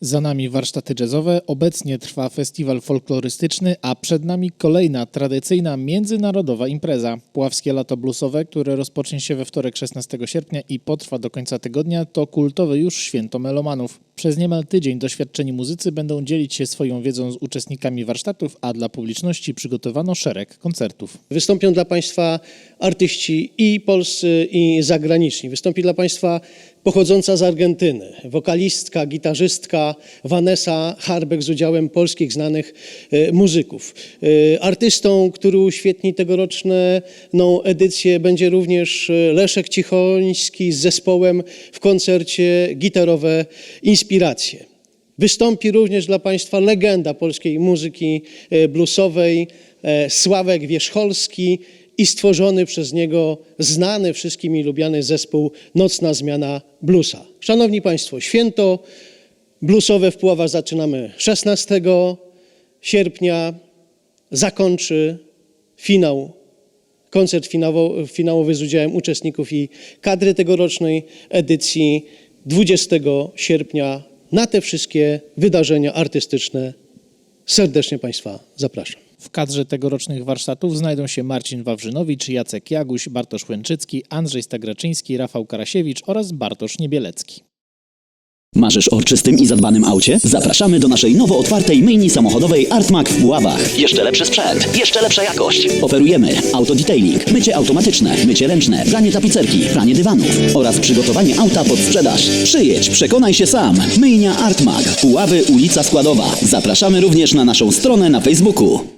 Za nami warsztaty jazzowe, obecnie trwa festiwal folklorystyczny, a przed nami kolejna tradycyjna międzynarodowa impreza. Puławskie Lato Bluesowe, które rozpocznie się we wtorek 16 sierpnia i potrwa do końca tygodnia, to kultowe już święto melomanów. Przez niemal tydzień doświadczeni muzycy będą dzielić się swoją wiedzą z uczestnikami warsztatów, a dla publiczności przygotowano szereg koncertów. Wystąpią dla Państwa artyści i polscy, i zagraniczni. Wystąpi dla Państwa pochodząca z Argentyny, wokalistka, gitarzystka Vanessa Harbek z udziałem polskich znanych e, muzyków. E, Artystą, który uświetni tegoroczną edycję będzie również e, Leszek Cichoński z zespołem w koncercie Gitarowe Inspiracje. Wystąpi również dla Państwa legenda polskiej muzyki bluesowej Sławek Wierzcholski i stworzony przez niego znany wszystkim i lubiany zespół Nocna Zmiana Bluesa. Szanowni Państwo, święto bluesowe w Puławach zaczynamy 16 sierpnia, zakończy finał koncert finałowy, finałowy z udziałem uczestników i kadry tegorocznej edycji 20 sierpnia. Na te wszystkie wydarzenia artystyczne serdecznie Państwa zapraszam. W kadrze tegorocznych warsztatów znajdą się Marcin Wawrzynowicz, Jacek Jaguś, Bartosz Łęczycki, Andrzej Stagraczyński, Rafał Karasiewicz oraz Bartosz Niebielecki. Marzysz o czystym i zadbanym aucie? Zapraszamy do naszej nowo otwartej myjni samochodowej Artmak w Puławach. Jeszcze lepszy sprzęt, jeszcze lepsza jakość. Oferujemy autodetailing, mycie automatyczne, mycie ręczne, pranie tapicerki, pranie dywanów oraz przygotowanie auta pod sprzedaż. Przyjedź, przekonaj się sam. Myjnia Artmak, Puławy, ulica Składowa. Zapraszamy również na naszą stronę na Facebooku.